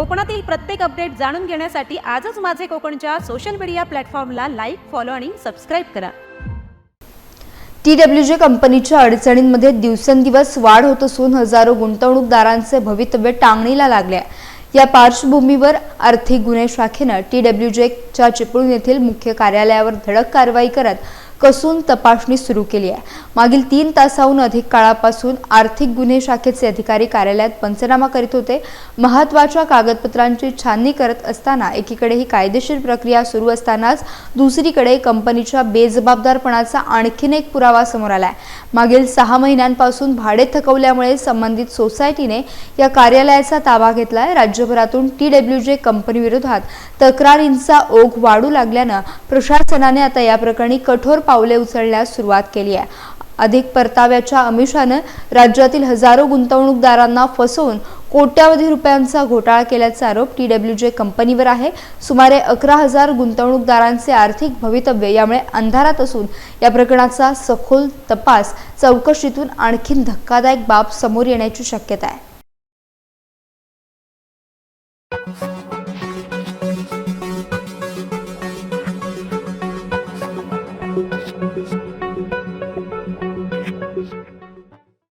कोकणातील प्रत्येक अपडेट जाणून घेण्यासाठी आजच माझे कोकणच्या सोशल मीडिया प्लॅटफॉर्मला लाईक फॉलो आणि सबस्क्राईब करा टी डब्ल्यू जे कंपनीच्या अडचणींमध्ये दिवसेंदिवस वाढ होत असून हजारो गुंतवणूकदारांचे भवितव्य टांगणीला लागले आहे. या पार्श्वभूमीवर आर्थिक गुन्हे शाखेनं टी डब्ल्यू जेच्या चिपळूण येथील मुख्य कार्यालयावर धडक कारवाई करत कसून तपासणी सुरू केली आहे. मागील तीन तासाहून अधिक काळापासून आर्थिक गुन्हे शाखेचे अधिकारी कार्यालयात पंचनामा करीत होते. महत्त्वाच्या कागदपत्रांची छाननी करत असताना एकीकडे ही कायदेशीर प्रक्रिया सुरू असतानाच दुसरीकडे कंपनीच्या बेजबाबदारपणाचा आणखीन एक पुरावा समोर आला आहे मागील सहा महिन्यांपासून भाडे थकवल्यामुळे संबंधित सोसायटीने या कार्यालयाचा ताबा घेतला आहे राज्यभरातून टी डब्ल्यू जे कंपनी विरोधात तक्रारींचा ओघ वाढू लागल्यानं प्रशासनाने आता या प्रकरणी कठोर पावले उचलण्यास सुरुवात केली आहे. अधिक परताव्याच्या अमिषानं राज्यातील हजारो गुंतवणूकदारांना फसवून कोट्यावधी रुपयांचा घोटाळा केल्याचा आरोप टी डब्ल्यू जे कंपनीवर आहे. सुमारे अकरा हजार गुंतवणूकदारांचे आर्थिक भवितव्य यामुळे अंधारात असून या प्रकरणाचा सखोल तपास चौकशीतून आणखीन धक्कादायक बाब समोर येण्याची शक्यता आहे.